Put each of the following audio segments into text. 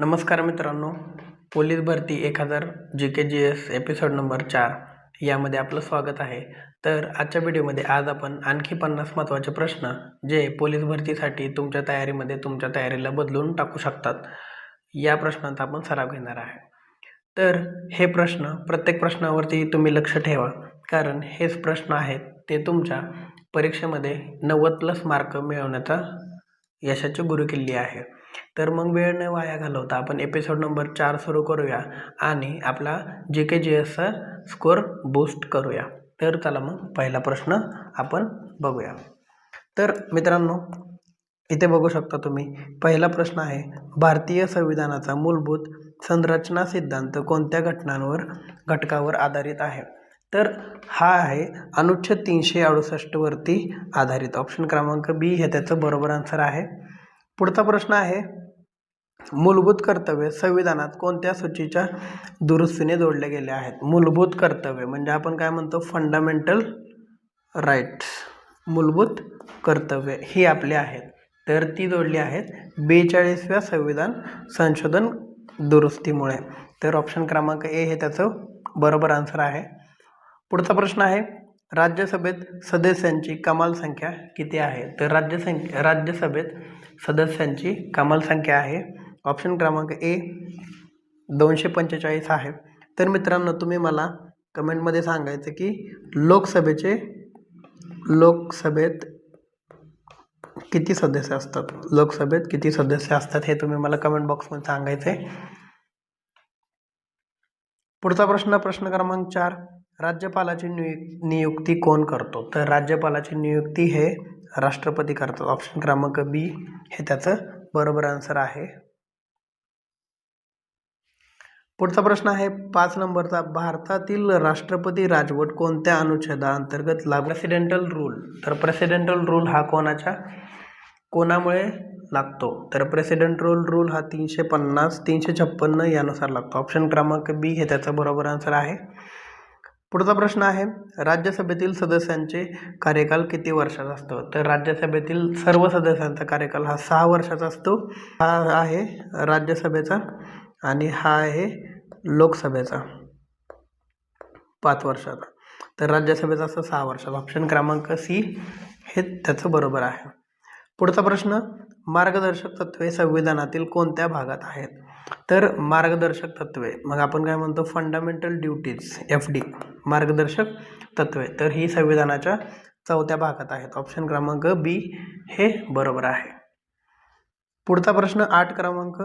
नमस्कार मित्रांनो पोलीस भरती एक हजार G K G S episode number चार यामध्ये आपलं स्वागत आहे. तर आजच्या व्हिडिओमध्ये आज आपण आणखी पन्नास महत्त्वाचे प्रश्न जे पोलीस भरतीसाठी तुमच्या तयारीमध्ये तुमच्या तयारीला बदलून टाकू शकतात या प्रश्नांचा आपण सराव घेणार आहे. तर हे प्रश्न प्रत्येक प्रश्नावरती तुम्ही लक्ष ठेवा कारण हेच प्रश्न आहेत ते तुमच्या परीक्षेमध्ये नव्वद प्लस मार्क मिळवण्याचा यशाची गुरुकिल्ली आहे. तर मग वेळ न वाया घालवता आपण एपिसोड नंबर चार सुरू करूया आणि आपला जी के जी एसचा स्कोअर बूस्ट करूया. तर चला मग पहिला प्रश्न आपण बघूया. तर मित्रांनो इथे बघू शकता तुम्ही पहिला प्रश्न आहे भारतीय संविधानाचा मूलभूत संरचना सिद्धांत कोणत्या घटनांवर घटकावर आधारित आहे? तर हा आहे अनुच्छेद तीनशे अडुसष्टवरती आधारित. ऑप्शन क्रमांक बी हे त्याचं बरोबर आन्सर आहे. पुढचा प्रश्न आहे मूलभूत कर्तव्य संविधानात कोणत्या सूचीच्या दुरुस्तीने जोडले गेले आहेत? मूलभूत कर्तव्य म्हणजे आपण काय म्हणतो? फंडामेंटल राईट्स मूलभूत कर्तव्य ही आपली आहेत. तर ती जोडली आहेत बेचाळीसव्या संविधान संशोधन दुरुस्तीमुळे. तर ऑप्शन क्रमांक ए हे त्याचं बरोबर आन्सर आहे. पुढचा प्रश्न आहे राज्यसभेत सदस्यांची कमाल संख्या किती आहे? तर राज्यसंख्या राज्यसभेत सदस्यांची कमाल संख्या आहे. ऑप्शन क्रमांक ए दोनशे पंचेचाळीस आहे. तर मित्रांनो तुम्ही मला कमेंटमध्ये सांगायचं की लोकसभेचे लोकसभेत किती सदस्य असतात? लोकसभेत किती सदस्य असतात हे तुम्ही मला कमेंट बॉक्समध्ये सांगायचे पुढचा प्रश्न प्रश्न क्रमांक चार. राज्यपालाची नियु नियुक्ती कोण करतो? तर राज्यपालाची नियुक्ती हे राष्ट्रपती करतात. ऑप्शन क्रमांक बी हे त्याचं बरोबर आन्सर आहे. पुढचा प्रश्न आहे पाच नंबरचा. भारतातील राष्ट्रपती राजवट कोणत्या अनुच्छेदाअंतर्गत लागू? प्रेसिडेंटल रूल तर प्रेसिडेंटल रूल हा कोणाच्या? कोणामुळे लागतो? तर प्रेसिडेंट रूल रूल हा तीनशे पन्नास तीनशे छप्पन्न यानुसार लागतो. ऑप्शन क्रमांक बी हे त्याचा बरोबर आन्सर आहे. पुढचा प्रश्न आहे राज्यसभेतील सदस्यांचे कार्यकाल किती वर्षाचा असतो? तर राज्यसभेतील सर्व सदस्यांचा कार्यकाल हा सहा वर्षाचा असतो. हा आहे राज्यसभेचा आणि हा आहे लोकसभेचा. पाच वर्षाचा. तर राज्यसभेचा असं सहा वर्षाचा. ऑप्शन क्रमांक सी हे त्याचं बरोबर आहे. पुढचा प्रश्न मार्गदर्शक तत्वे संविधानातील कोणत्या भागात आहेत? तर मार्गदर्शक तत्वे. मग आपण काय म्हणतो? फंडामेंटल ड्युटीज एफ डी मार्गदर्शक तत्वे. तर ही संविधानाच्या चौथ्या भागात आहेत. ऑप्शन क्रमांक बी हे बरोबर आहे. पुढचा प्रश्न आठ क्रमांक.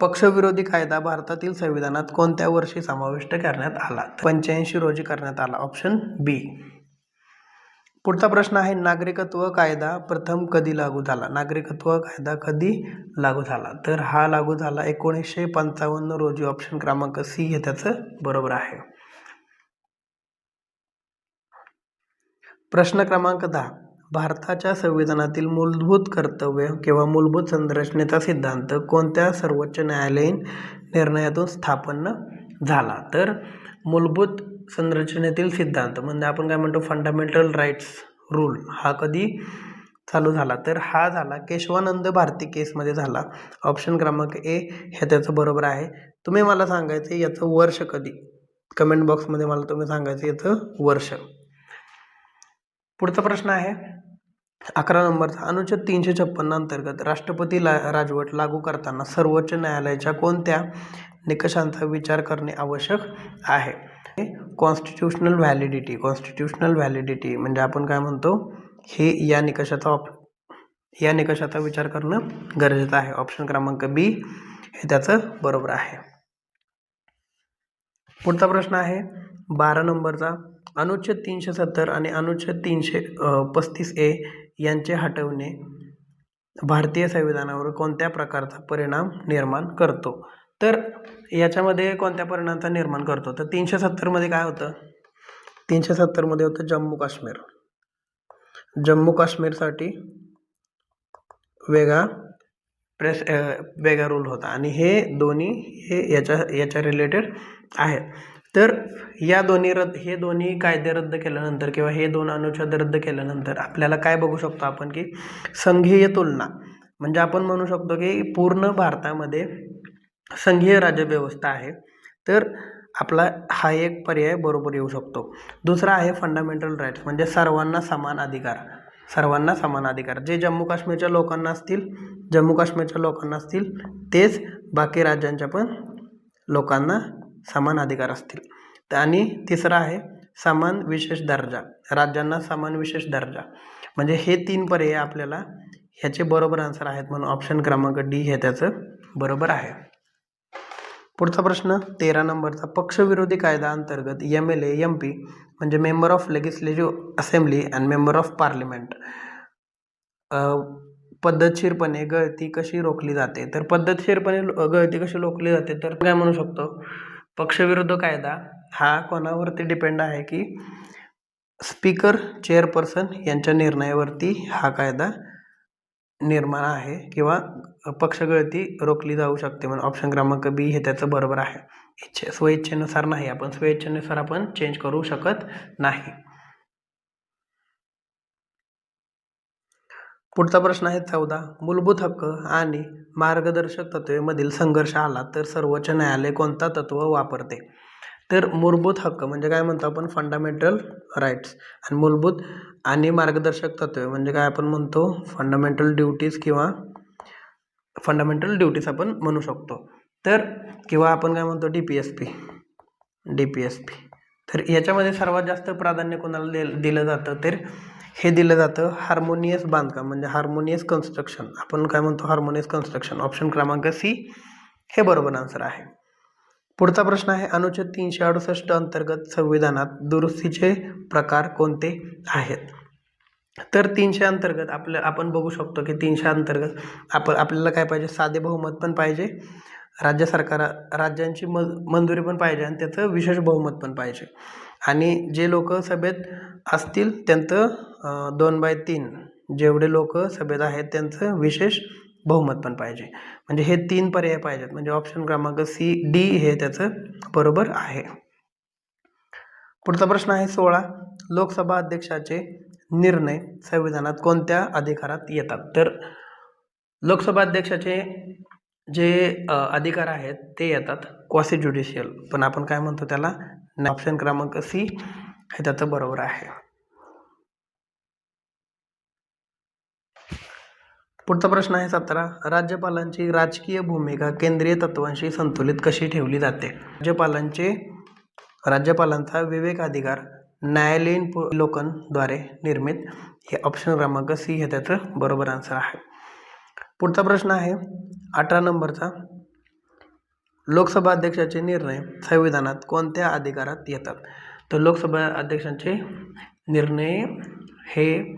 पक्षविरोधी कायदा भारतातील संविधानात कोणत्या वर्षी समाविष्ट करण्यात आला? पंच्याऐंशी रोजी करण्यात आला. ऑप्शन बी पुढचा प्रश्न आहे नागरिकत्व कायदा प्रथम कधी लागू झाला? नागरिकत्व कायदा कधी लागू झाला? तर हा लागू झाला एकोणीसशे पंचावन्न रोजी ऑप्शन क्रमांक सी हे त्याचं बरोबर आहे. प्रश्न क्रमांक दहा. भारताच्या संविधानातील मूलभूत कर्तव्य किंवा मूलभूत संरचनेचा सिद्धांत कोणत्या सर्वोच्च न्यायालयीन निर्णयातून स्थापन झाला? तर मूलभूत संरचनेतील सिद्धांत. म्हणजे आपण काय म्हणतो फंडामेंटल राईट्स रूल हा कधी चालू झाला? तर हा झाला केशवानंद भारती केसमध्ये झाला. ऑप्शन क्रमांक ए हे त्याचं बरोबर आहे. तुम्ही मला सांगायचं याचं वर्ष कधी? कमेंट बॉक्समध्ये मला तुम्ही सांगायचं याचं वर्ष. पुढचा प्रश्न आहे. अकरा नंबरचा अनुच्छेद तीनशे छप्पन्न अंतर्गत राष्ट्रपती ला राजवट लागू करताना सर्वोच्च न्यायालयाच्या कोणत्या निकषांचा विचार करणे आवश्यक आहे? कॉन्स्टिट्युशनल व्हॅलिडिटी कॉन्स्टिट्युशनल व्हॅलिडिटी म्हणजे आपण काय म्हणतो हे या निकषाचा ऑप या निकषाचा विचार करणं गरजेचं आहे. ऑप्शन क्रमांक बी हे त्याचं बरोबर आहे. पुढचा प्रश्न आहे बारा नंबरचा. अनुच्छेद तीनशे सत्तर आणि अनुच्छेद तीनशे पस्तीस ए यांचे हटवणे भारतीय संविधानावर कोणत्या प्रकारचा परिणाम निर्माण करतो? तर याच्यामध्ये कोणत्या परिणामाचा निर्माण करतो? तर तीनशे सत्तरमध्ये काय होतं? तीनशे सत्तरमध्ये होतं जम्मू काश्मीर. जम्मू काश्मीरसाठी वेगळा प्रेस वेगळा रूल होता. आणि हे दोन्ही हे याच्या याच्या रिलेटेड आहेत. तर या दोन्ही रद्द हे दोन्ही कायदे रद्द केल्यानंतर किंवा हे दोन अनुच्छेद रद्द केल्यानंतर आपल्याला काय बघू शकतो आपण की संघीय तुलना? म्हणजे आपण म्हणू शकतो की पूर्ण भारतामध्ये संघीय राज्यव्यवस्था आहे तर आपला हा एक पर्याय बरोबर येऊ शकतो. दुसरा आहे फंडामेंटल राईट्स म्हणजे सर्वांना समान अधिकार. सर्वांना समान अधिकार. जे जम्मू काश्मीरच्या लोकांना असतील जम्मू काश्मीरच्या लोकांना असतील तेच बाकी राज्यांच्या पण लोकांना समान अधिकार असतील. आणि तिसरा आहे समान विशेष दर्जा. राज्यांना समान विशेष दर्जा. म्हणजे हे तीन पर्याय आपल्याला ह्याचे बरोबर आन्सर आहेत म्हणून ऑप्शन क्रमांक डी हे त्याचं बरोबर आहे. पुढचा प्रश्न तेरा नंबरचा पक्षविरोधी कायदा अंतर्गत M L A M P म्हणजे member of legislative assembly and member of parliament पद्धतशीरपणे गळती कशी रोखली जाते? तर पद्धतशीरपणे लो- गळती कशी रोखली जाते? तर काय म्हणू शकतो? पक्षविरुद्ध कायदा हा कोणावरती डिपेंड आहे की स्पीकर चेअरपर्सन यांच्या निर्णयावरती हा कायदा निर्माण आहे किंवा पक्षगळती रोखली जाऊ शकते. म्हणून ऑप्शन क्रमांक बी हे त्याचं बरोबर आहे. इच्छे स्वइच्छेनुसार नाही. आपण स्वइच्छेनुसार आपण चेंज करू शकत नाही. पुढचा प्रश्न आहे चौदा. मूलभूत हक्क आणि मार्गदर्शक तत्वेमधील संघर्ष आला तर सर्वोच्च न्यायालय कोणता तत्व वापरते? तर मूलभूत हक्क म्हणजे काय म्हणतो आपण? फंडामेंटल राईट्स आणि मूलभूत आणि मार्गदर्शक तत्वे म्हणजे काय आपण म्हणतो? फंडामेंटल ड्युटीज किंवा फंडामेंटल ड्युटीज आपण म्हणू शकतो. तर किंवा आपण काय म्हणतो? D P S P D P S P तर याच्यामध्ये सर्वात जास्त प्राधान्य कोणाला दिल दिलं जातं? तर हे दिलं जातं हार्मोनियस बांधकाम म्हणजे हार्मोनियस कन्स्ट्रक्शन आपण काय म्हणतो? हार्मोनियस कन्स्ट्रक्शन ऑप्शन क्रमांक सी हे बरोबर आन्सर आहे. पुढचा प्रश्न आहे अनुच्छेद तीनशे अडुसष्ट अंतर्गत संविधानात दुरुस्तीचे प्रकार कोणते आहेत? तर तीनशे अंतर्गत आपल्या आपण बघू शकतो की तीनशे अंतर्गत आपण आपल्याला काय पाहिजे? साधे बहुमत पण पाहिजे राज्य सरकार राज्यांची म मंजुरी पण पाहिजे आणि त्याचं विशेष बहुमत पण पाहिजे. आणि जे लोक सभेत असतील त्यांचं दोन बाय तीन जेवढे लोक सभेत आहेत त्यांचं विशेष बहुमत पण पाहिजे. म्हणजे हे तीन पर्याय पाहिजेत. म्हणजे ऑप्शन क्रमांक सी डी हे त्याचं बरोबर आहे. पुढचा प्रश्न आहे सोळा. लोकसभा अध्यक्षाचे निर्णय संविधानात कोणत्या अधिकारात येतात? तर लोकसभा अध्यक्षाचे जे अधिकार आहेत ते येतात. क्वासी ज्युडिशियल पण आपण काय म्हणतो त्याला? ऑप्शन क्रमांक सी हे त्याचं बरोबर आहे. पुढचा प्रश्न आहे सतरा. राज्यपालांची राजकीय भूमिका केंद्रीय तत्वांशी संतुलित कशी ठेवली जाते? राज्यपालांचे राज्यपालांचा विवेक अधिकार न्यायालयीन लोकांद्वारे निर्मित हे ऑप्शन क्रमांक सी हे त्याचं बरोबर आन्सर आहे. पुढचा प्रश्न आहे अठरा नंबरचा. लोकसभा अध्यक्षाचे निर्णय संविधानात कोणत्या अधिकारात येतात? तर लोकसभा अध्यक्षांचे निर्णय हे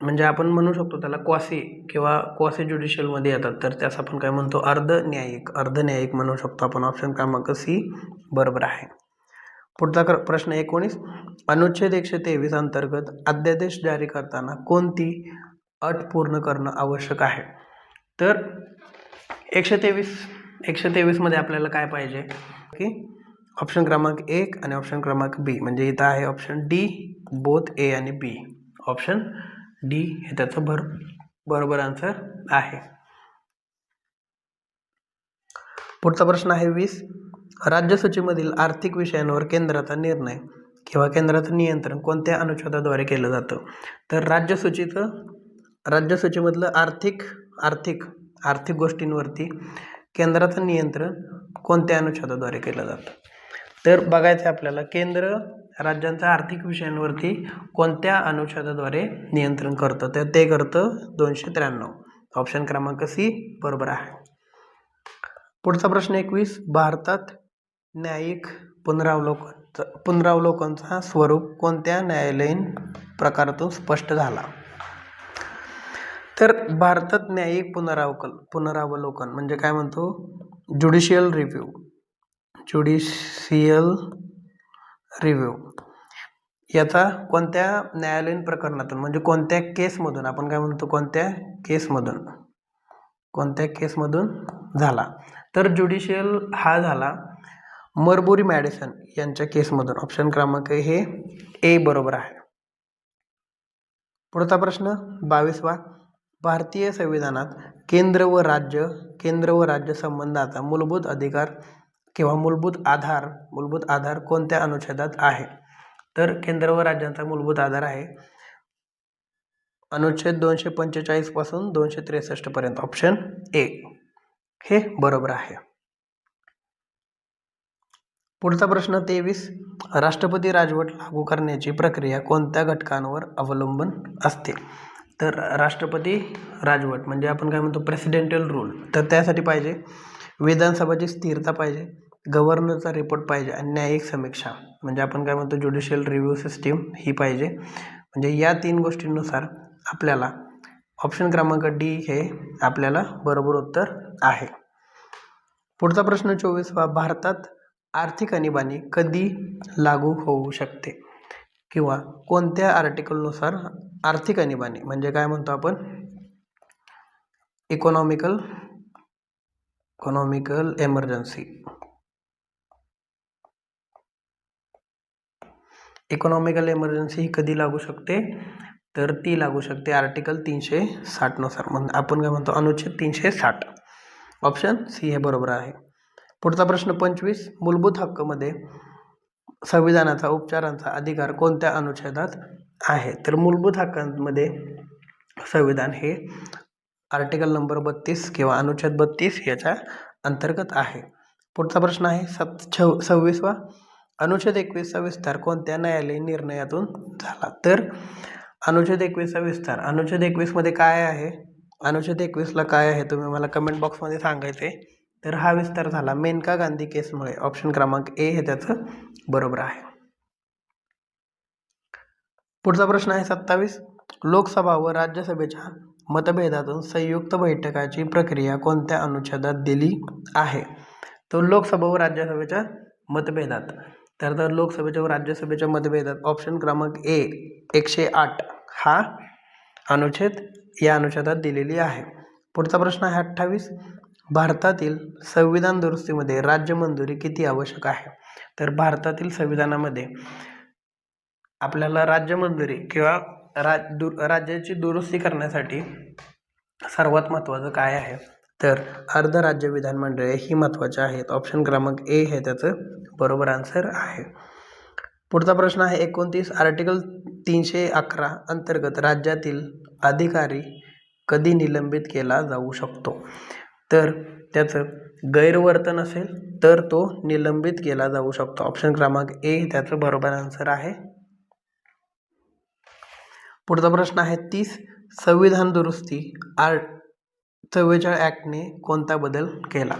म्हणजे आपण म्हणू शकतो त्याला क्वासी किंवा क्वासी ज्युडिशियलमध्ये येतात. तर त्यास आपण काय म्हणतो? अर्ध न्यायिक. अर्ध न्यायिक म्हणू शकतो आपण. ऑप्शन क्रमांक सी बरोबर आहे. पुढचा क्र प्रश्न एकोणीस. अनुच्छेद एकशे तेवीस अंतर्गत अध्यादेश जारी करताना कोणती अट पूर्ण करणं आवश्यक आहे? तर एकशे तेवीस एकशे तेवीसमध्ये आपल्याला काय पाहिजे? की ऑप्शन क्रमांक एक आणि ऑप्शन क्रमांक बी म्हणजे इथं आहे ऑप्शन डी बोथ ए आणि बी ऑप्शन डी हे त्याचं भर बरोबर आन्सर आहे. पुढचा प्रश्न आहे वीस. राज्यसूचीमधील आर्थिक विषयांवर केंद्राचा निर्णय किंवा केंद्राचं नियंत्रण कोणत्या अनुच्छेदाद्वारे केलं जातं? तर राज्यसूचीचं राज्यसूचीमधलं आर्थिक आर्थिक आर्थिक गोष्टींवरती केंद्राचं नियंत्रण कोणत्या अनुच्छेदाद्वारे केलं जातं? तर बघायचं आहे आपल्याला केंद्र राज्यांचा आर्थिक विषयांवरती कोणत्या अनुच्छेदाद्वारे नियंत्रण करतं? तर ते करतं दोनशे त्र्याण्णव. ऑप्शन क्रमांक सी बरोबर आहे. पुढचा प्रश्न एकवीस. भारतात न्यायिक पुनरावलोकन पुनरावलोकनचा स्वरूप कोणत्या न्यायालयीन प्रकारातून स्पष्ट झाला? तर भारतात न्यायिक पुनरावकल पुनरावलोकन म्हणजे काय म्हणतो? Judicial review judicial review. याचा कोणत्या न्यायालयीन प्रकरणातून म्हणजे कोणत्या केसमधून आपण काय म्हणतो? कोणत्या केसमधून कोणत्या केसमधून झाला? तर ज्युडिशियल हा झाला मरबुरी मॅडिसन यांच्या केसमधून ऑप्शन क्रमांक हे ए बरोबर आहे. पुढचा प्रश्न बावीसवा. भारतीय संविधानात केंद्र व राज्य केंद्र व राज्य संबंधाचा मूलभूत अधिकार किंवा मूलभूत आधार मूलभूत आधार कोणत्या अनुच्छेदात आहे? तर केंद्र व राज्यांचा मूलभूत आधार आहे. अनुच्छेद दोनशे पंचेचाळीसपासून दोनशे त्रेसष्टपर्यंत ऑप्शन ए हे बरोबर आहे. पुढचा प्रश्न तेवीस. राष्ट्रपती राजवट लागू करण्याची प्रक्रिया कोणत्या घटकांवर अवलंबून असते? तर राष्ट्रपती राजवट म्हणजे आपण काय म्हणतो? प्रेसिडेंटल रूल तर त्यासाठी पाहिजे विधानसभाची स्थिरता पाहिजे गव्हर्नरचा रिपोर्ट पाहिजे आणि न्यायिक समीक्षा. म्हणजे आपण काय म्हणतो? ज्युडिशियल रिव्ह्यू सिस्टीम ही पाहिजे. म्हणजे या तीन गोष्टींनुसार आपल्याला ऑप्शन क्रमांक डी हे आपल्याला बरोबर उत्तर आहे. पुढचा प्रश्न चोवीसवा. भारतात आर्थिक आणीबाणी कधी लागू होऊ शकते? किंवा कोणत्या आर्टिकलनुसार आर्थिक आणीबाणी म्हणजे काय म्हणतो आपण? Economical economical emergency economical emergency ही कधी लागू शकते? तर ती लागू शकते आर्टिकल तीनशे साठनुसार म्हणजे आपण काय म्हणतो? अनुच्छेद तीनशे साठ. ऑप्शन सी हे बरोबर आहे. पुढचा प्रश्न पंचवीस. मूलभूत हक्कमध्ये संविधानाचा उपचारांचा अधिकार कोणत्या अनुच्छेदात आहे? तर मूलभूत हक्कांमध्ये संविधान हे आर्टिकल नंबर बत्तीस किंवा अनुच्छेद बत्तीस याच्या अंतर्गत आहे. पुढचा प्रश्न आहे सत छव सव्वीसवा. अनुच्छेद एकवीसचा विस्तार कोणत्या न्यायालयीन निर्णयातून झाला? तर अनुच्छेद एकवीसचा विस्तार अनुच्छेद एकवीसमध्ये काय आहे? अनुच्छेद एकवीसला काय आहे? तुम्ही मला कमेंट बॉक्समध्ये सांगायचे. तर हा विस्तार झाला मेनका गांधी केसमुळे. ऑप्शन क्रमांक ए हे त्याचं बरोबर आहे. पुढचा प्रश्न आहे सत्तावीस. लोकसभा व राज्यसभेच्या मतभेदातून संयुक्त बैठकाची प्रक्रिया कोणत्या अनुच्छेदात दिली आहे? तो लोकसभा व राज्यसभेच्या मतभेदात. तर तर लोकसभेच्या व राज्यसभेच्या मतभेदात ऑप्शन क्रमांक ए एकशे आठ हा अनुच्छेद या अनुच्छेदात दिलेली आहे. पुढचा प्रश्न आहे अठ्ठावीस. भारतातील संविधान दुरुस्तीमध्ये राज्य मंजुरी किती आवश्यक आहे? तर भारतातील संविधानामध्ये आपल्याला राज्य मंजुरी किंवा राज दु राज्याची दुरुस्ती करण्यासाठी सर्वात महत्त्वाचं काय आहे? तर अर्ध राज्य विधानमंडळे ही महत्त्वाचे आहेत. ऑप्शन क्रमांक ए हे त्याचं बरोबर आन्सर आहे. पुढचा प्रश्न आहे एकोणतीस आर्टिकल तीनशे अकरा अंतर्गत राज्यातील अधिकारी कधी निलंबित केला जाऊ शकतो? तर त्याचं गैरवर्तन असेल तर तो निलंबित केला जाऊ शकतो. ऑप्शन क्रमांक ए त्याचं बरोबर आन्सर आहे. पुढचा प्रश्न आहे तीस. संविधान दुरुस्ती आर्ट चव्वेचाळीस ॲक्टने कोणता बदल केला?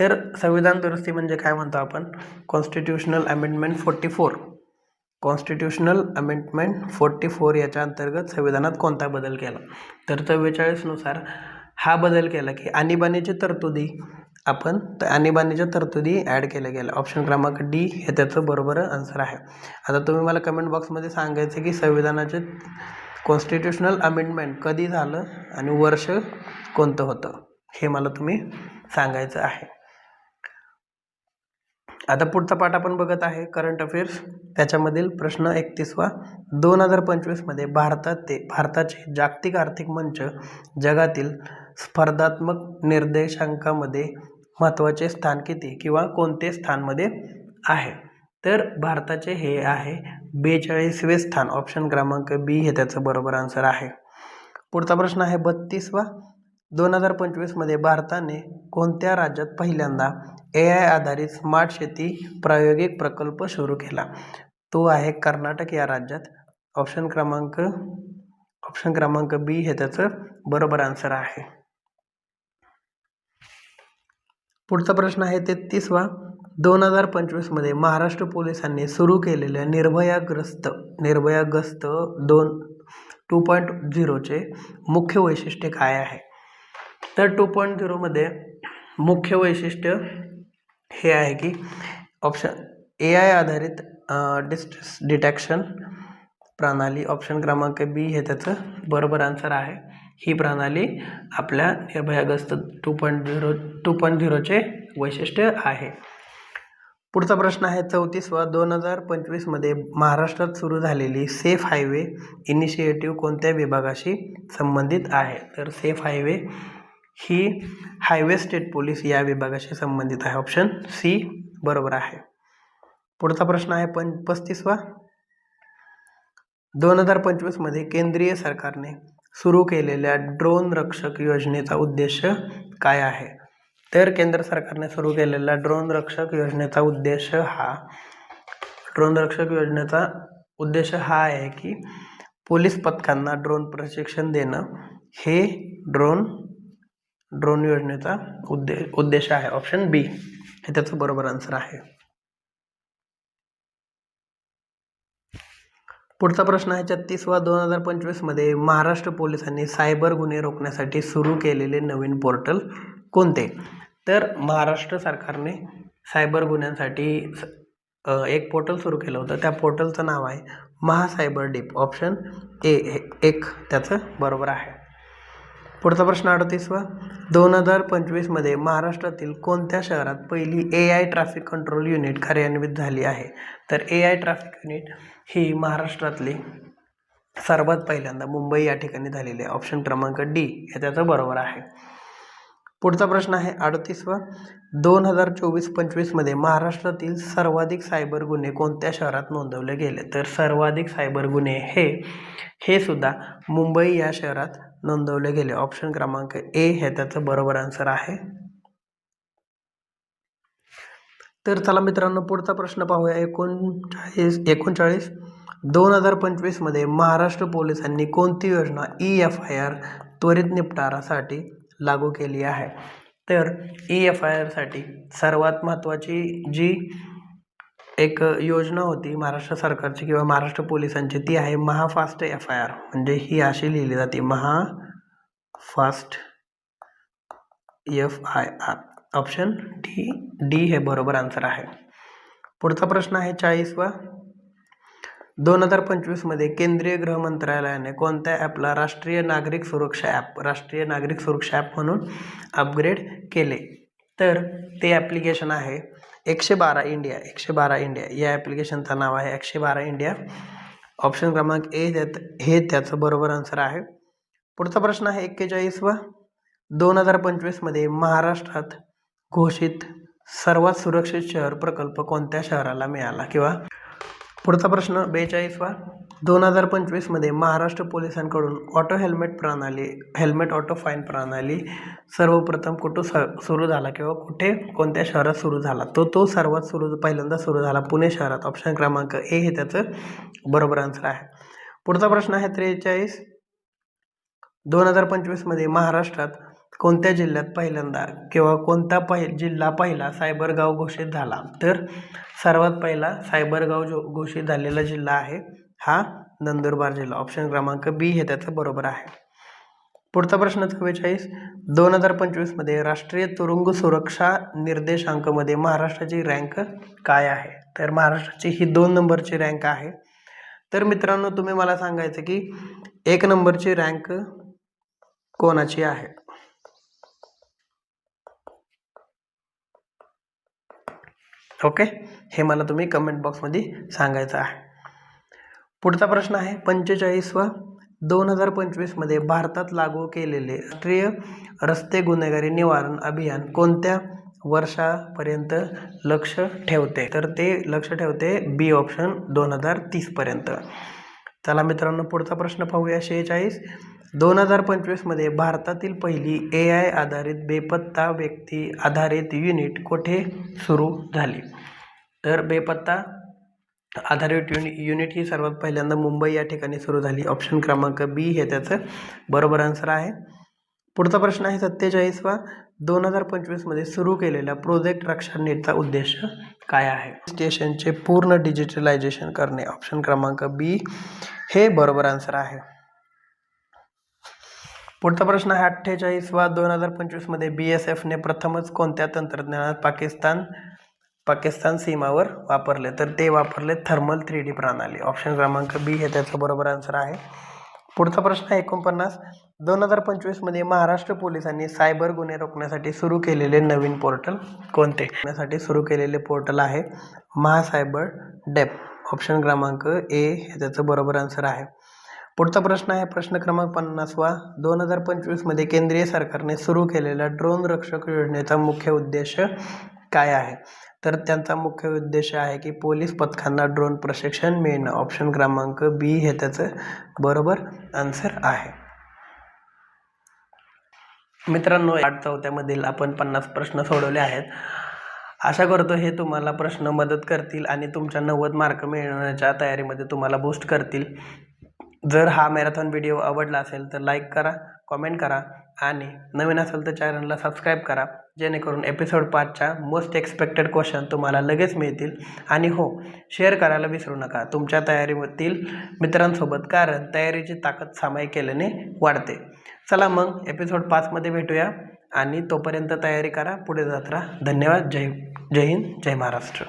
तर संविधान दुरुस्ती म्हणजे काय म्हणतो आपण? Constitutional amendment forty four constitutional amendment forty four याच्या अंतर्गत संविधानात कोणता बदल केला? तर चव्वेचाळीसनुसार हा बदल केला की आणीबाणीच्या तरतुदी आपण तर आणीबाणीच्या तरतुदी ॲड केल्या गेल्या ऑप्शन क्रमांक डी हे त्याचं बरोबर आन्सर आहे. आता तुम्ही मला कमेंट बॉक्समध्ये सांगायचं की संविधानाचे कॉन्स्टिट्युशनल अमेंडमेंट कधी झालं आणि वर्ष कोणतं होतं हे मला तुम्ही सांगायचं आहे. आता पुढचा पाठ आपण बघत आहे करंट अफेअर्स त्याच्यामधील प्रश्न एकतीसवा. दोन हजार पंचवीसमध्ये भारतात ते भारताचे जागतिक आर्थिक मंच जगातील स्पर्धात्मक निर्देशांकामध्ये महत्त्वाचे स्थान किती किंवा कोणते स्थानमध्ये आहे? तर भारताचे हे आहे बेचाळीसवे स्थान. ऑप्शन क्रमांक बी हे त्याचं बरोबर आन्सर आहे. पुढचा प्रश्न आहे बत्तीसवा. दोन हजार पंचवीसमध्ये भारताने कोणत्या राज्यात पहिल्यांदा ए आय आधारित स्मार्ट शेती प्रायोगिक प्रकल्प सुरू केला. तो आहे कर्नाटक या राज्यात. ऑप्शन क्रमांक ऑप्शन क्रमांक बी हे त्याचं बरोबर आन्सर आहे. पुढचा प्रश्न आहे तेहतीसवा. दोन हजार पंचवीसमध्ये महाराष्ट्र पोलिसांनी सुरू केलेल्या निर्भयाग्रस्त निर्भयाग्रस्त दोन टू पॉईंट झिरोचे मुख्य वैशिष्ट्य काय आहे? तर टू पॉईंट झिरोमध्ये मुख्य वैशिष्ट्य हे आहे की ऑप्शन ए आय आधारित डिस्ट्रेस डिटॅक्शन प्रणाली ऑप्शन क्रमांक बी हे त्याचं बरोबर आन्सर आहे. ही प्रणाली आपल्या निर्भयाग्रस्त two point zero two point झिरोचे वैशिष्ट्य आहे. पुढचा प्रश्न आहे चौतीसवा दोन हजार पंचवीसमध्ये महाराष्ट्रात सुरू झालेली सेफ हायवे इनिशिएटिव्ह कोणत्या विभागाशी संबंधित आहे? तर सेफ हायवे ही हायवे स्टेट पोलीस या विभागाशी संबंधित आहे. ऑप्शन सी बरोबर आहे. पुढचा प्रश्न आहे पण पस्तीसवा दोन हजार पंचवीसमध्ये केंद्रीय सरकारने सुरू केलेल्या ड्रोन रक्षक योजनेचा उद्देश काय आहे? तर केंद्र सरकारने सुरू केलेला ड्रोन रक्षक योजनेचा उद्देश हा ड्रोन रक्षक योजनेचा उद्देश हा आहे की पोलीस पथकांना ड्रोन प्रशिक्षण देणं हे ड्रोन ड्रोन योजनेचा उद्दे उद्देश आहे. ऑप्शन बी हे त्याचं बरोबर आन्सर आहे. पुढचा प्रश्न आहे छत्तीसवा दोन हजार पंचवीसमध्ये महाराष्ट्र पोलिसांनी सायबर गुन्हे रोखण्यासाठी सुरू केलेले नवीन पोर्टल कोणते? तर महाराष्ट्र सरकारने सायबर गुन्ह्यांसाठी एक पोर्टल सुरू केलं होतं. त्या पोर्टलचं नाव आहे महासायबर डीप. ऑप्शन ए एक त्याचं बरोबर आहे. पुढचा प्रश्न अडतीसवा. दोन हजार पंचवीसमध्ये महाराष्ट्रातील कोणत्या शहरात पहिली A I traffic control unit कार्यान्वित झाली आहे? तर ए आय ट्रॅफिक युनिट ही महाराष्ट्रातली सर्वात पहिल्यांदा मुंबई या ठिकाणी झालेली आहे. ऑप्शन क्रमांक डी हे त्याचं बरोबर आहे. पुढचा प्रश्न आहे अडतीसवा. दोन हजार चोवीस पंचवीसमध्ये महाराष्ट्रातील सर्वाधिक सायबर गुन्हे कोणत्या शहरात नोंदवले गेले? तर सर्वाधिक सायबर गुन्हे हे हे सुद्धा मुंबई या शहरात नोंदवले गेले. ऑप्शन क्रमांक ए हे त्याचं बरोबर आन्सर आहे. तर चला मित्रांनो पुढचा प्रश्न पाहूया. एकोणचाळीस एकोणचाळीस दोन हजार पंचवीसमध्ये महाराष्ट्र पोलिसांनी कोणती योजना ई एफ आय आर त्वरित निपटारासाठी लागू केली आहे? तर ई एफ आय आरसाठी सर्वात महत्त्वाची जी एक योजना होती महाराष्ट्र सरकारची किंवा महाराष्ट्र पोलिसांची. ती आहे महाफास्ट एफ आय आर म्हणजे ही अशी लिहिली जाते. Maha fast F I R option D D हे बरोबर आन्सर आहे. पुढचा प्रश्न आहे चाळीसवा. दोन हजार पंचवीसमध्ये केंद्रीय गृह मंत्रालयाने कोणत्या ॲपला राष्ट्रीय नागरिक सुरक्षा ॲप राष्ट्रीय नागरिक सुरक्षा ॲप म्हणून अपग्रेड केले? तर ते ॲप्लिकेशन आहे एकशे बारा इंडिया एकशे बारा इंडिया. या ॲप्लिकेशनचं नाव आहे एकशे बारा इंडिया. ऑप्शन क्रमांक ए त्यात हे त्याचं बरोबर आन्सर आहे. पुढचा प्रश्न आहे एक्केचाळीसवा. दोन हजार पंचवीसमध्ये महाराष्ट्रात घोषित सर्वात सुरक्षित शहर प्रकल्प कोणत्या शहराला मिळाला? किंवा पुढचा प्रश्न बेचाळीसवा. दोन हजार पंचवीसमध्ये महाराष्ट्र पोलिसांकडून ऑटो हेल्मेट प्रणाली हेल्मेट ऑटो फाईन प्रणाली सर्वप्रथम कुठं स सुरू झाला किंवा कुठे कोणत्या शहरात सुरू झाला? तो तो सर्वात सुरू पहिल्यांदा सुरू झाला पुणे शहरात. ऑप्शन क्रमांक ए हे त्याचं बरोबर आन्सर आहे. पुढचा प्रश्न आहे त्रेचाळीस. दोन हजार पंचवीसमध्ये महाराष्ट्रात कोणत्या जिल्ह्यात पहिल्यांदा किंवा कोणता पहि जिल्हा पहिला सायबरगाव घोषित झाला? तर सर्वात पहिला सायबरगाव जो घोषित झालेला जिल्हा आहे हा नंदुरबार जिल्हा. ऑप्शन क्रमांक बी हे त्याचं बरोबर आहे. पुढचा प्रश्न चव्वेचाळीस दोन हजार पंचवीसमध्ये राष्ट्रीय तुरुंग सुरक्षा निर्देशांकमध्ये महाराष्ट्राची रँक काय आहे? तर महाराष्ट्राची ही दोन नंबरची रँक आहे. तर मित्रांनो तुम्ही मला सांगायचं की एक नंबरची रँक कोणाची आहे? ओके हे मला तुम्ही कमेंट बॉक्समध्ये सांगायचं आहे. पुढचा प्रश्न आहे. पंचेचाळीसवा दोन हजार पंचवीसमध्ये भारतात लागू केलेले राष्ट्रीय रस्ते गुन्हेगारी निवारण अभियान कोणत्या वर्षापर्यंत लक्ष ठेवते? तर ते लक्ष ठेवते बी ऑप्शन दोन हजार तीसपर्यंत चला मित्रांनो पुढचा प्रश्न पाहूया. शेहेचाळीस. दोन हजार पंचवीसमध्ये भारतातील पहिली ए आय आधारित बेपत्ता व्यक्ती आधारित युनिट कोठे सुरू झाली? तर बेपत्ता आधारित युनि युनिट ही सर्वात पहिल्यांदा मुंबई या ठिकाणी सुरू झाली. ऑप्शन क्रमांक बी हे त्याचं बरोबर आन्सर आहे. पुढचा प्रश्न आहे सत्तेचाळीसवा दोन हजार पंचवीसमध्ये सुरू केलेल्या प्रोजेक्ट रक्षा नीटचा उद्देश काय आहे? स्टेशनचे पूर्ण डिजिटलायझेशन करणे. ऑप्शन क्रमांक बी हे बरोबर आन्सर आहे. पुढचा प्रश्न आहे अठ्ठेचाळीसवा दोन हजार पंचवीसमध्ये बी एस एफने प्रथमच कोणत्या तंत्रज्ञानात पाकिस्तान पाकिस्तान सीमावर वापरले तर ते वापरले थर्मल थ्री डी प्रणाली. ऑप्शन क्रमांक बी हे त्याचं बरोबर आन्सर आहे. पुढचा प्रश्न एकोणपन्नास. दोन हजार पंचवीसमध्ये महाराष्ट्र पोलिसांनी सायबर गुन्हे रोखण्यासाठी सुरू केलेले नवीन पोर्टल कोणते? रोखण्यासाठी सुरू केलेले पोर्टल आहे महासायबर डेप ऑप्शन क्रमांक ए हे त्याचं बरोबर आन्सर आहे. पुढचा प्रश्न आहे प्रश्न क्रमांक पन्नासवा. दोन हजार पंचवीसमध्ये केंद्रीय सरकारने सुरू केलेल्या ड्रोन रक्षक योजनेचा मुख्य उद्देश काय आहे? तर त्यांचा मुख्य उद्देश आहे की पोलीस पथकांना ड्रोन प्रशिक्षण मिळणं. ऑप्शन क्रमांक बी हे त्याचं बरोबर आन्सर आहे. मित्रांनो आठ चौथ्यामधील आपण पन्नास प्रश्न सोडवले आहेत. आशा करतो हे तुम्हाला प्रश्न मदत करतील आणि तुमच्या नव्वद मार्क मिळवण्याच्या तयारीमध्ये तुम्हाला बूस्ट करतील. जर हा मॅरेथॉन व्हिडिओ आवडला असेल तर लाईक करा. कॉमेंट करा आणि नवीन असेल तर चॅनलला सबस्क्राईब करा जेणेकरून एपिसोड पाचच्या मोस्ट एक्सपेक्टेड क्वेश्चन तुम्हाला लगेच मिळतील. आणि हो शेअर करायला विसरू नका. तुमच्या तयारीमधील मित्रांसोबत कारण तयारीची ताकद सामायिक केल्याने वाढते. चला मग एपिसोड पाचमध्ये भेटूया आणि तोपर्यंत तयारी करा पुढे जात राहा. धन्यवाद. जय जय हिंद. जय महाराष्ट्र.